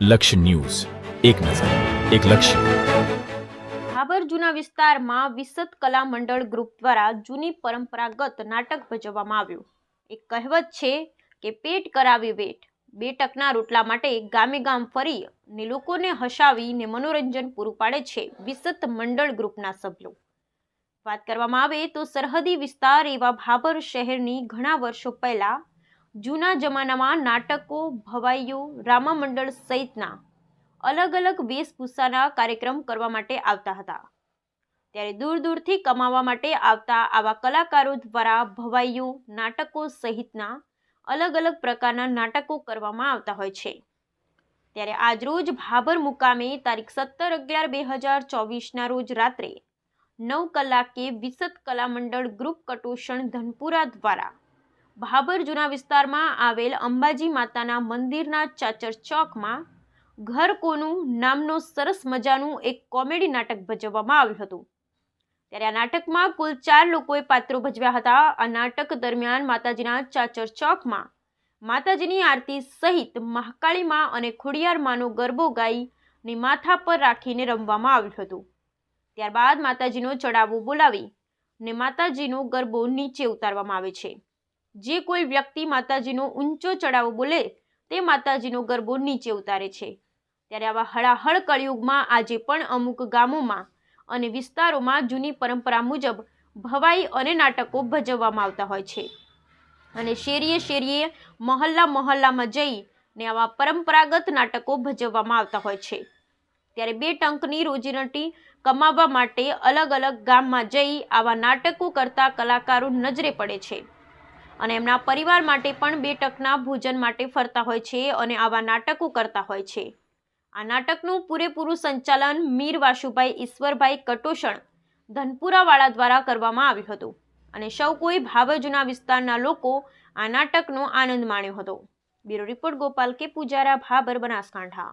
લક્ષ્ય ન્યૂઝ. એક નજર, એક લક્ષ્ય. ભાભર જૂના વિસ્તારમાં વિસત કલા મંડળ ગ્રુપ દ્વારા જૂની પરંપરાગત નાટક ભજવવામાં આવ્યું. એક કહેવત છે કે પેટ કરાવી વેટ. બે ટકના રોટલા માટે ગામે ગામ ફરી ને લોકોને હસાવી ને મનોરંજન પૂરું પાડે છે વિસત મંડળ ગ્રુપના સભ્યો. વાત કરવામાં આવે તો સરહદી વિસ્તાર એવા ભાભર શહેરની ઘણા વર્ષો પહેલા જૂના જમાનામાં નાટકો, ભવાઈઓ રામા મંડળ સહિતના અલગ અલગ વેશભૂષાના કાર્યક્રમ કરવા માટે આવતા હતા. ત્યારે દૂર દૂરથી કમાવા માટે આવતા આવા કલાકારો દ્વારા ભવાઈઓ, નાટકો સહિતના અલગ અલગ પ્રકારના નાટકો કરવામાં આવતા હોય છે. ત્યારે આજરોજ ભાભર મુકામે તારીખ સત્તર અગિયાર બે હજાર ચોવીસના રોજ રાત્રે નવ કલાકે વિસત કલા મંડળ ગ્રુપ કટોષણ ધનપુરા દ્વારા ભાભર જૂના વિસ્તારમાં આવેલ અંબાજી માતાના મંદિરના ચાચર ચોકમાં ઘર કોનું નામનો સરસ મજાનું એક કોમેડી નાટક ભજવવામાં આવ્યું હતું. ત્યારે આ નાટકમાં કુલ ચાર લોકોએ પાત્રો ભજવ્યા હતા. આ નાટક દરમિયાન માતાજીના ચાચર ચોકમાં માતાજીની આરતી સહિત મહાકાળીમાં અને ખોડિયારમાંનો ગરબો ગાઈ ને માથા પર રાખીને રમવામાં આવ્યું હતું. ત્યારબાદ માતાજીનો ચડાવો બોલાવી ને માતાજીનો ગરબો નીચે ઉતારવામાં આવે છે. જે કોઈ વ્યક્તિ માતાજીનો ઊંચો ચડાવો બોલે, તે માતાજીનો ગરબો નીચે ઉતારે છે. ત્યારે આવા હળાહળ કળિયુગમાં આજે પણ અમુક ગામોમાં અને વિસ્તારોમાં જૂની પરંપરા મુજબ ભવાઈ અને નાટકો ભજવવામાં આવતા હોય છે. અને શેરીએ શેરીએ, મહલ્લા મહલ્લામાં જઈ ને આવા પરંપરાગત નાટકો ભજવવામાં આવતા હોય છે. ત્યારે બે ટંકની રોજીરોટી કમાવવા માટે અલગ અલગ ગામમાં જઈ આવા નાટકો કરતા કલાકારો નજરે પડે છે. અને એમના પરિવાર માટે પણ બે ટકના ભોજન માટે ફરતા હોય છે અને આવા નાટકો કરતા હોય છે. આ નાટકનું પૂરેપૂરું સંચાલન મીર વાસુભાઈ ઈશ્વરભાઈ કટોષણ ધનપુરાવાળા દ્વારા કરવામાં આવ્યું હતું. અને સૌ કોઈ ભાવજુના વિસ્તારના લોકો આ નાટકનો આનંદ માણ્યો હતો. બ્યુરો રિપોર્ટ ગોપાલ કે પૂજારા ભાબર બનાસકાંઠા.